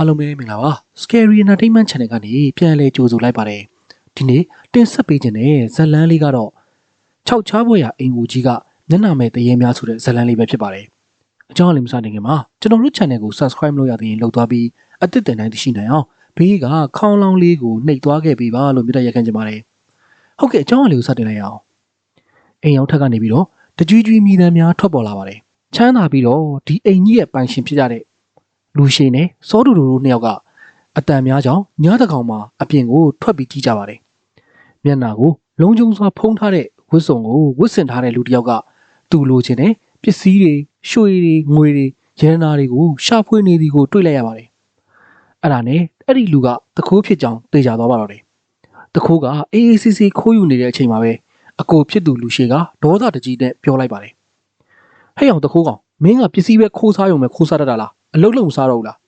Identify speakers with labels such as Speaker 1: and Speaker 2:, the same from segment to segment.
Speaker 1: အားလုံးပဲမင်္ဂလာပါ Scary Entertainment Channel ကနေပြန်လည်ကြိုဆိုလိုက်ပါတယ်ဒီနေ့တင်ဆက်ပေးခြင်းတဲ့ဇတ်လန်းလေးကတော့၆ချားဘွယ်ရအိမ်ဦးကြီးကမျက်နှာမဲ့တရေများဆိုတဲ့ဇတ်လန်းလေးပဲဖြစ်ပါတယ်အကြောင်းအလေးမစတင်ခင်မှာကျွန်တော်တို့ channel ကို subscribe လုပ်ရသေးရင်လုပ်သွားပြီးအသစ်တင်တိုင်းသိရှိနိုင်အောင်ဘေးကခေါင်းလောင်းလေးကိုနှိပ်သွားခဲ့ပေးပါလို့မြတ်ရက်ခံချင်ပါတယ်ဟုတ်ကဲ့အကြောင်းအလေးကိုစတင်လိုက်အောင်အိမ်ရောက်ထက်ကနေပြီးတော့တကြွီကြွီမိသားများထွက်ပေါ်လာပါတယ်ချမ်းသာပြီးတော့ဒီအိမ်ကြီးရဲ့ပိုင်ရှင်ဖြစ်ကြတဲ့ လူရှိန်နဲ့စောတူတူတို့နှစ်ယောက်ကအတန်များကြောင့်ညတကောင်မှာအပြင်ကိုထွက်ပြီးကြည့်ကြပါတယ်။မျက်နှာကိုလုံးကျုံစွာဖုံးထားတဲ့ဝတ်စုံကိုဝတ်ဆင်ထားတဲ့လူတစ်ယောက်ကသူ့လိုချင်တဲ့ပစ္စည်းတွေရွှေတွေငွေတွေရတနာတွေကိုရှာဖွေနေသည်ကိုတွေ့လိုက်ရပါတယ်။အဲ့ဒါနဲ့အဲ့ဒီလူကတခိုးဖြစ်ကြောင်းသိကြသွားပါတော့တယ်။တခိုးကအေးအေးဆေးဆေးခိုးယူနေတဲ့အချိန်မှာပဲအကိုဖြစ်သူလူရှိကဒေါသတကြီးနဲ့ပြောလိုက်ပါတယ်။ဟဲ့အောင်တခိုးကောင်မင်းကပစ္စည်းပဲခိုးစားရုံပဲခိုးစားတတ်တာလား အလုတ်လုံးစားတော့ဘူးလား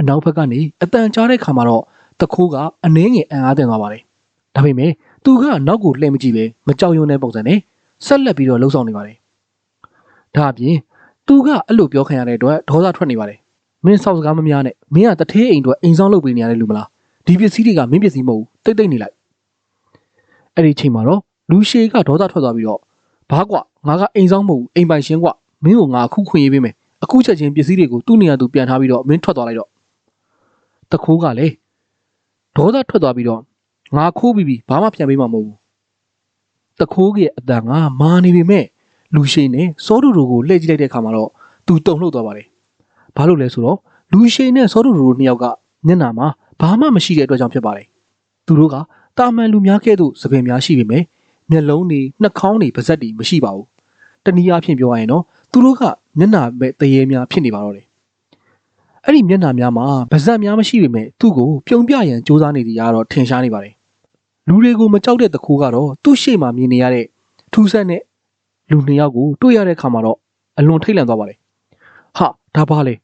Speaker 1: အနောက်ဘက်ကနေအတန်ကြားတဲ့ခါမှာတော့တခိုးကအနှင်းငယ်အံအားတင်သွားပါတယ်ဒါပေမဲ့သူကနောက်ကိုလှည့်မကြည့်ပဲမကြောက်ရွံ့တဲ့ပုံစံနဲ့ဆက်လက်ပြီးတော့လှုပ်ဆောင်နေပါတယ်ဒါအပြင်သူကအဲ့လိုပြောခံရတဲ့အတွက်ဒေါသထွက်နေပါတယ်မင်းဆောက်စကားမများနဲ့မင်းကတထေးအိမ်အတွက်အိမ်ဆောင်လုပ်ပေးနေရတယ်လူမလားဒီပစ္စည်းတွေကမင်းပစ္စည်းမဟုတ်ဘူးတိတ်တိတ်နေလိုက်အဲ့ဒီချိန်မှာတော့လူရှေကဒေါသထွက်သွားပြီးတော့ဘာကွာငါကအိမ်ဆောင်မဟုတ်ဘူးအိမ်ပိုင်ရှင်ကွာမင်းကငါအခုခွင့်ရေးပေးမယ် အခုချက်ချင်းပစ္စည်းတွေကိုသူ့နေရာသူပြန်ထားပြီးတော့မင်းထွက်သွားလိုက်တော့တခိုးကလည်းဒေါသထွက်သွားပြီးတော့ငါခိုးပြီးပြီဘာမှပြန်ပေးမှာမဟုတ်ဘူးတခိုးရဲ့အတန်ကမာနေပေမဲ့လူရှိန်နဲ့စောတူတူကိုလှည့်ကြည့်လိုက်တဲ့အခါမှာတော့သူတုန်လှုပ်သွားပါတယ်ဘာလို့လဲဆိုတော့လူရှိန်နဲ့စောတူတူတို့နှစ်ယောက်ကမျက်နှာမှာဘာမှမရှိတဲ့အတွက်ကြောင့်ဖြစ်ပါတယ်သူတို့ကတာမန်လူများကဲ့သို့သပင်များရှိပေမဲ့မျက်လုံးတွေနှာခေါင်းတွေပါးစပ်တွေမရှိပါဘူးတနည်းအားဖြင့်ပြောရရင်တော့ သူတို့ကမျက်နှာပဲတရေများဖြစ်နေပါတော့တယ်။အဲ့ဒီမျက်နှာများမှာဗဇက်များမရှိပေမဲ့သူ့ကိုပြုံပြရန်စူးစမ်းနေသည်ကတော့ထင်ရှားနေပါတယ်။လူတွေကိုမကြောက်တဲ့တခိုးကတော့သူ့ရှေ့မှာမြင်နေရတဲ့ထူးဆန်းတဲ့လူနှစ်ယောက်ကိုတွေ့ရတဲ့အခါမှာတော့အလွန်ထိတ်လန့်သွားပါတယ်။ဟာဒါပါလေ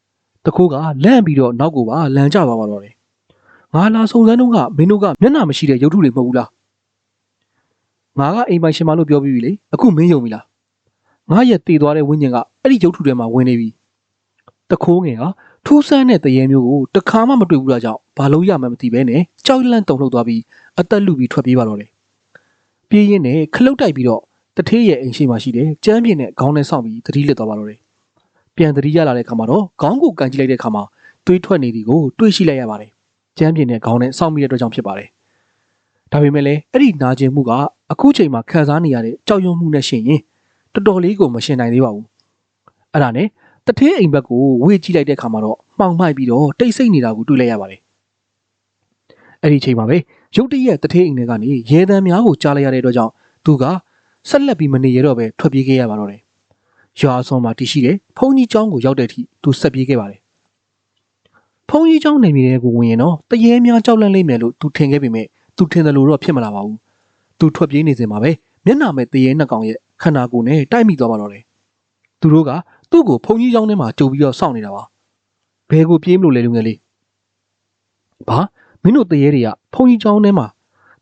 Speaker 1: ။တခိုးကလန့်ပြီးတော့နောက်ကိုပါလန့်ကျသွားပါတော့တယ်။ငါလာစုံစမ်းတော့ကမင်းတို့ကမျက်နှာမရှိတဲ့ရုပ်ထုတွေမဟုတ်ဘူးလား။ငါကအိမ်ပိုင်ရှင်မလို့ပြောပြီးပြီလေ။အခုမင်းယုံပြီလား။ ငါရဲ့တည်သွားတဲ့ဝိညာဉ်ကအဲ့ဒီရုပ်ထုထဲမှာဝင်နေပြီတခိုးငယ်ကထူးဆန်းတဲ့တရေမျိုးကိုတခါမှမတွေ့ဘူးလားကြောင့်ဘာလို့ရမှမသိပဲနဲ့ကြောက်လန့်တုန်လှုပ်သွားပြီးအသက်လူပြီးထွက်ပြေးပါတော့တယ်ပြေးရင်းနဲ့ခလုတ်တိုက်ပြီးတော့တထေးရဲ့အိမ်ရှိမှရှိတယ်ကျမ်းပြင်းနဲ့ခေါင်းနဲ့ဆောင်းပြီးသတိလစ်သွားပါတော့တယ်ပြန်သတိရလာတဲ့အခါမှာတော့ခေါင်းကိုကန်ကြည့်လိုက်တဲ့အခါမှာသွေးထွက်နေသည်ကိုတွေးရှိလိုက်ရပါတယ်ကျမ်းပြင်းနဲ့ခေါင်းနဲ့ဆောင်းပြီးတဲ့အတွက်ကြောင့်ဖြစ်ပါတယ်ဒါပေမဲ့လည်းအဲ့ဒီနာကျင်မှုကအခုချိန်မှာခံစားနေရတဲ့ကြောက်ရွံ့မှုနဲ့ရှင်ရင် တော်တော်လေးကိုမရှင်နိုင်သေးပါဘူးအဲ့ဒါနဲ့တထေးအိမ်ဘက်ကိုဝေ့ကြည့်လိုက်တဲ့အခါမှာတော့မှောင်မိုက်ပြီးတော့တိတ်ဆိတ်နေတာကိုတွေ့လိုက်ရပါတယ်အဲ့ဒီချိန်မှာပဲရုတ်တရက်တထေးအိမ်ထဲကနေရဲတံများကိုကြားလိုက်ရတဲ့အတွက်ကြောင့်သူကဆက်လက်ပြီးမနေရတော့ပဲထွက်ပြေးခဲ့ရပါတော့တယ်ရွာဆောင်မှာတည်ရှိတဲ့ဖုန်ကြီးကျောင်းကိုရောက်တဲ့အထိသူဆက်ပြေးခဲ့ပါတယ်ဖုန်ကြီးကျောင်းနေမြေတဲ့ကိုဝင်ရင်တော့တရေများကြောက်လန့်လိမ့်မယ်လို့သူထင်ခဲ့ပေမဲ့သူထင်တယ်လို့တော့ဖြစ်မလာပါဘူးသူထွက်ပြေးနေစဉ်မှာပဲမျက်နှာမဲ့တရေနှစ်ကောင်ရဲ့ ခန္ဓာကိုယ်နဲ့တိုက်မိသွားပါတော့တယ်သူတို့ကသူ့ကိုဖုန်ကြီးကျောင်းထဲမှာကြုံပြီးတော့စောင့်နေတာပါဘယ်ကိုပြေးမလို့လဲလူငယ်လေးဘာမင်းတို့တရေတွေကဖုန်ကြီးကျောင်းထဲမှာ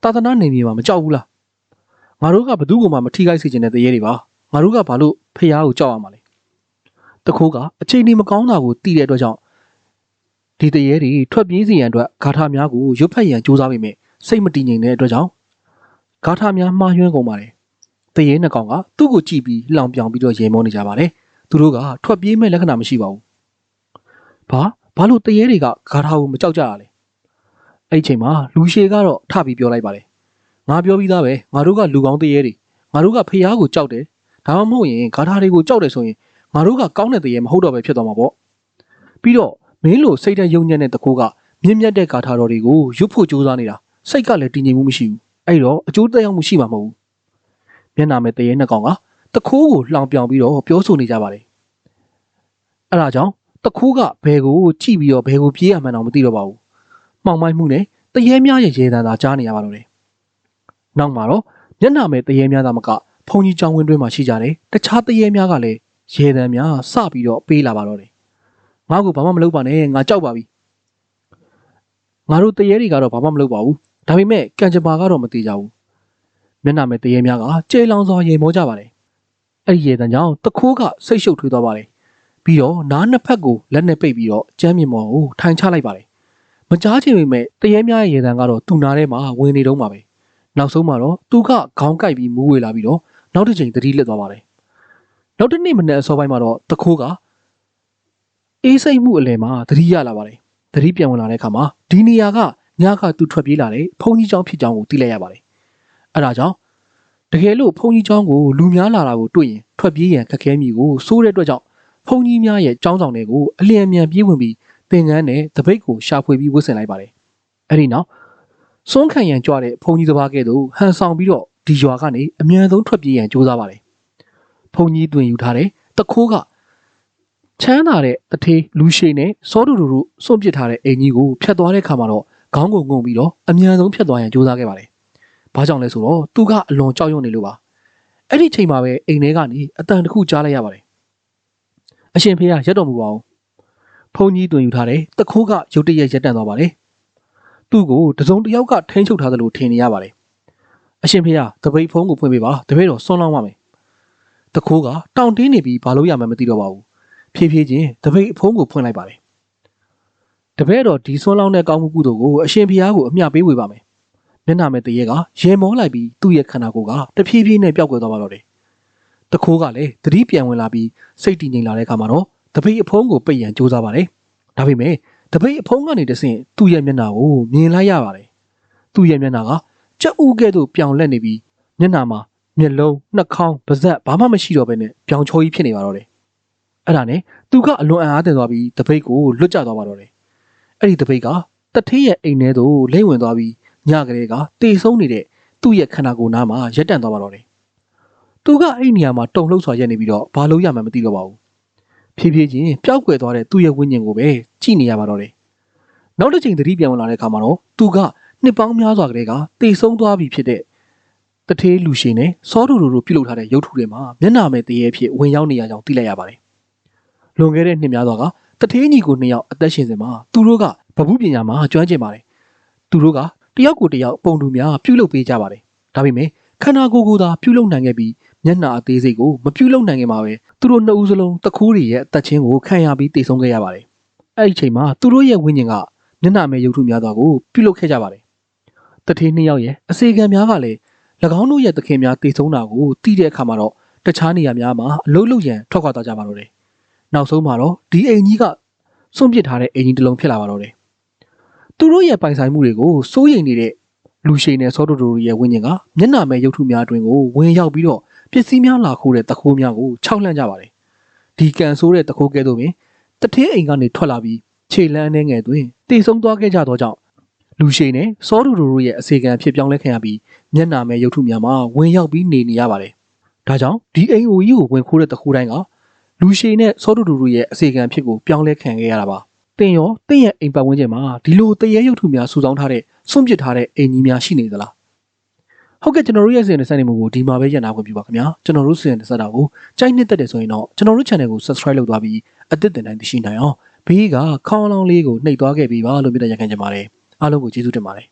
Speaker 1: တာသနာနေမြေမှာမကြောက်ဘူးလားငါတို့ကဘသူ့ကိုမှမထိခိုက်စေချင်တဲ့တရေတွေပါငါတို့ကဘာလို့ဖះကိုကြောက်ရမှာလဲတခိုးကအချိန်ဒီမကောင်းတာကိုသိတဲ့အတွက်ကြောင့်ဒီတရေတွေထွက်ပြေးစီရန်အတွက်ဂါထာများကိုရွတ်ဖက်ရန်စူးစမ်းပေမဲ့စိတ်မတည်ငြိမ်တဲ့အတွက်ကြောင့်ဂါထာများမှားယွင်းကုန်ပါတယ် တရေနှစ်ကောင်ကသူ့ကိုကြည့်ပြီးလောင်ပြောင်ပြီးတော့ရေမောနေကြပါတယ်သူတို့ကထွက်ပြေးမဲ့လက္ခဏာမရှိပါဘူးဘာဘာလို့တရေတွေကဂါထာကိုမကြောက်ကြရလဲအဲ့ဒီချိန်မှာလူရှည်ကတော့ထပြီးပြောလိုက်ပါတယ်ငါပြောပြီးသားပဲငါတို့ကလူကောင်းတရေတွေငါတို့ကဖျားကိုကြောက်တယ်ဒါမှမဟုတ်ရင်ဂါထာတွေကိုကြောက်တယ်ဆိုရင်ငါတို့ကကောင်းတဲ့တရေမဟုတ်တော့ပဲဖြစ်သွားမှာပေါ့ပြီးတော့မင်းလိုစိတ်ဓာတ်ယုံညံ့တဲ့တကိုးကမြင့်မြတ်တဲ့ဂါထာတော်တွေကိုရွတ်ဖို့ကြိုးစားနေတာစိတ်ကလည်းတည်ငြိမ်မှုမရှိဘူးအဲ့တော့အကျိုးသက်ရောက်မှုရှိမှာမဟုတ်ဘူး မျက်နာမဲ့တရေနှစ်ကောင်ကတခိုးကိုလှောင်ပြောင်ပြီးတော့ပြောဆိုနေကြပါတယ်အဲ့ဒါကြောင့်တခိုးကဘယ်ကိုကြည့်ပြီးတော့ဘယ်ကိုပြေးရမှန်းတော့မသိတော့ပါဘူးမှောင်မိုက်မှုနဲ့တရေများရဲ့ရေတံသာကြားနေရပါတော့တယ်နောက်မှာတော့မျက်နာမဲ့တရေများသာမကဖုန်ကြီးကျောင်းဝင်းတွင်းမှာရှိကြတယ်တခြားတရေများကလည်းရေတံများစပြီးတော့ပေးလာပါတော့တယ်ငါ့ကိုဘာမှမလုပ်ပါနဲ့ငါကြောက်ပါပြီငါတို့တရေတွေကတော့ဘာမှမလုပ်ပါဘူးဒါပေမဲ့ကံကြမ္မာကတော့မသေးကြဘူး မျက်နှာမဲ့တရေများကကျေလောင်စွာရေမောကြပါတယ်အဲ့ဒီရေတံကြောင့်တခိုးကစိတ်ရှုပ်ထွေးသွားပါတယ်ပြီးတော့နားနှစ်ဖက်ကိုလက်နဲ့ပိတ်ပြီးတော့ကျမ်းမြင့်မော်ကိုထိုင်ချလိုက်ပါတယ်မကြားချင်ပေမဲ့တရေများရဲ့ရေတံကတော့သူ့နားထဲမှာဝင်နေတော့မှာပဲနောက်ဆုံးမှာတော့သူကခေါင်းကိုက်ပြီးမူးဝေလာပြီးတော့နောက်တစ်ချိန်သတိလစ်သွားပါတယ်နောက်တစ်နေ့မနေ့အစောပိုင်းမှာတော့တခိုးကအေးစိတ်မှုအလယ်မှာသတိရလာပါတယ်သတိပြန်ဝင်လာတဲ့အခါမှာဒီနေရာကညကသူထွက်ပြေးလာတဲ့ဘုံကြီးကျောင်းဖြစ်ကြောင်းကိုသိလိုက်ရပါတယ် အဲဒါကြောင့်တကယ်လို့ဘုံကြီးကျောင်းကိုလူများလာတာကိုတွေ့ရင်ထွက်ပြေးရန်ခက်ခဲမိကိုစိုးတဲ့အတွက်ကြောင့်ဘုံကြီးများရဲ့ကျောင်းဆောင်တွေကိုအလျင်အမြန်ပြေးဝင်ပြီးသင်္ကန်းနဲ့တပိတ်ကိုရှာဖွေပြီးဝတ်ဆင်လိုက်ပါတယ်။အဲဒီနောက်စွန်းခံရန်ကြွတဲ့ဘုံကြီးတစ်ပါးကဲ့သို့ဟန်ဆောင်ပြီးတော့ဒီရွာကနေအမြန်ဆုံးထွက်ပြေးရန်ကြိုးစားပါတယ်။ဘုံကြီးတွင်ယူထားတဲ့တခိုးကချမ်းသာတဲ့တထေးလူရှိနဲ့စောတူတူတို့စွန့်ပစ်ထားတဲ့အိမ်ကြီးကိုဖျက်သွားတဲ့ခါမှာတော့ခေါင်းကိုငုံပြီးတော့အမြန်ဆုံးဖျက်သွားရန်ကြိုးစားခဲ့ပါတယ်။ ဘာကြောင့်လဲဆိုတော့သူကအလွန်ကြောက်ရွံ့နေလို့ပါ။အဲ့ဒီချိန်မှာပဲအိမ်ထဲကနေအတန်တစ်ခုကြားလိုက်ရပါတယ်။အရှင်ဖေကရက်တော်မူပါအောင်။ဖုန်ကြီးတွင်ယူထားတဲ့တခိုးကရုတ်တရက်ရက်တန့်သွားပါတယ်။သူ့ကိုတစုံတစ်ယောက်ကထိန်းချုပ်ထားသလိုထင်နေရပါတယ်။အရှင်ဖေကတပိတ်ဖုံးကိုဖွင့်ပေးပါတပည့်တော်ဆွန်းလောင်းပါမယ်။တခိုးကတောင်တင်းနေပြီးဘာလို့ရမှန်းမသိတော့ပါဘူး။ဖြည်းဖြည်းချင်းတပိတ်ဖုံးကိုဖွင့်လိုက်ပါတယ်။တပည့်တော်ဒီဆွန်းလောင်းတဲ့ကောင်းမှုကုသိုလ်ကိုအရှင်ဖေကိုအမျှပေးဝေပါမယ်။ မျက်နှာမဲ့တရေကရေမောလိုက်ပြီးသူ့ရဲ့ခန္ဓာကိုယ်ကတဖြည်းဖြည်းနဲ့ပျောက်ကွယ်သွားပါတော့တယ်။တခိုးကလည်းသတိပြန်ဝင်လာပြီးစိတ်တည်ငြိမ်လာတဲ့အခါမှာတော့တပိတ်အဖုံးကိုပိတ်ရန်ကြိုးစားပါတယ်။ဒါပေမဲ့တပိတ်အဖုံးကနေတဆင့်သူ့ရဲ့မျက်နှာကိုမြင်လိုက်ရပါတယ်။သူ့ရဲ့မျက်နှာကကြက်ဥကဲ့သို့ပြောင်လက်နေပြီးမျက်နှာမှာမျက်လုံးနှာခေါင်းပါးစပ်ဘာမှမရှိတော့ဘဲနဲ့ပြောင်ချောကြီးဖြစ်နေပါတော့တယ်။အဲ့ဒါနဲ့သူကအလွန်အံ့အားသင့်သွားပြီးတပိတ်ကိုလွတ်ကျသွားပါတော့တယ်။အဲ့ဒီတပိတ်ကတထေးရဲ့အိမ်ထဲသို့လိမ့်ဝင်သွားပြီး ညကလေးကတေဆုံးနေတဲ့သူ့ရဲ့ခန္ဓာကိုယ်နားမှာရက်တန့်သွားပါတော့တယ်။သူကအဲ့ဒီနေရာမှာတုံလှုပ်စွာရက်နေပြီးတော့ဘာလို့ရမှန်းမသိတော့ပါဘူး။ဖြည်းဖြည်းချင်းပျောက်ကွယ်သွားတဲ့သူ့ရဲ့ဝိညာဉ်ကိုပဲကြည့်နေရပါတော့တယ်။နောက်တစ်ချိန်သတိပြန်ဝင်လာတဲ့အခါမှာတော့သူကနှစ်ပေါင်းများစွာကလေးကတေဆုံးသွားပြီဖြစ်တဲ့တထေးလူရှင်နဲ့စောတူတူတို့ပြုတ်လုပ်ထားတဲ့ရုပ်ထုတွေမှာမျက်နှာမဲ့တရေဖြစ်ဝင်ရောက်နေရကြောင်းသိလိုက်ရပါတယ်။လွန်ခဲ့တဲ့နှစ်များစွာကတထေးညီကိုနှစ်ယောက်အသက်ရှင်စဉ်မှာသူတို့ကဗဗုပညာမှာကျွမ်းကျင်ပါတယ်။သူတို့က တယောက်ကိုတယောက်ပုံတူများပြုလုပ်ပေးကြပါတယ်။ဒါပေမဲ့ခန္ဓာကိုယ်ကိုယ်သာပြုလုပ်နိုင်ခဲ့ပြီးမျက်နှာအသေးစိတ်ကိုမပြုလုပ်နိုင်ခင်မှာပဲသူတို့နှစ်ဦးစလုံးတခိုးတွေရဲ့အသက်ချင်းကိုခံရပြီးတည်ဆုံးခဲ့ရပါတယ်။အဲ့ဒီချိန်မှာသူတို့ရဲ့ဝိညာဉ်ကမျက်နှာမဲ့ရုပ်ထုများစွာကိုပြုလုပ်ခဲ့ကြပါတယ်။တထေးနှစ်ယောက်ရဲ့အစေခံများကလည်း၎င်းတို့ရဲ့သခင်များတည်ဆုံးတာကိုသိတဲ့အခါမှာတော့တခြားနေရာများမှာအလုံးလုံးရန်ထွက်ခွာသွားကြပါတော့တယ်။နောက်ဆုံးမှာတော့ဒီအိမ်ကြီးကစွန့်ပစ်ထားတဲ့အိမ်ကြီးတစ်လုံးဖြစ်လာပါတော့တယ်။ သူတို့ရဲ့ပိုင်ဆိုင်မှုတွေကိုစိုးရိမ်နေတဲ့လူရှိန်နဲ့စောတူတူရဲ့ဝိညာဉ်ကမျက်နှာမဲ့ရုပ်ထုများအတွင်ကိုဝင်ရောက်ပြီးတော့ပစ္စည်းများလာခိုးတဲ့တခိုးများကိုခြောက်လှန့်ကြပါတယ်။ဒီကန်ဆိုးတဲ့တခိုးကဲသို့ပင်တထင်းအိမ်ကနေထွက်လာပြီးခြေလန်းနှဲငယ်တွင်တည်ဆုံးသွားခဲ့ကြသောကြောင့်လူရှိန်နဲ့စောတူတူရဲ့အစေခံဖြစ်ပြောင်းလဲခံရပြီးမျက်နှာမဲ့ရုပ်ထုများမှာဝင်ရောက်ပြီးနေနေရပါတယ်။ဒါကြောင့်ဒီအိမ်အိုကြီးကိုဝင်ခိုးတဲ့တခိုးတိုင်းကလူရှိန်နဲ့စောတူတူရဲ့အစေခံဖြစ်ကိုပြောင်းလဲခံခဲ့ရတာပါ။ တင်ရောတင့်ရဲ့အိမ်ပတ်ဝန်းကျင်မှာဒီလိုတရေရုပ်ထုများစုဆောင်းထားတဲ့စွန့်ပစ်ထားတဲ့အိမ်ကြီးများရှိနေသလား။ဟုတ်ကဲ့ကျွန်တော်တို့ရဲ့စီစဉ်တဲ့စနေမှုကိုဒီမှာပဲရန်နာခွင့်ပြုပါခင်ဗျာကျွန်တော်တို့စီစဉ်တဲ့စတာကိုကြိုက်နှစ်သက်တယ်ဆိုရင်တော့ကျွန်တော်တို့ channel ကို subscribe လုပ်သွားပြီးအသစ်တင်တိုင်းသိရှိနိုင်အောင်ဘေးကခေါင်းလောင်းလေးကိုနှိပ်သွားခဲ့ပြီးပါလို့မြတ်ရခံကြပါတယ်အားလုံးကိုကျေးဇူးတင်ပါတယ်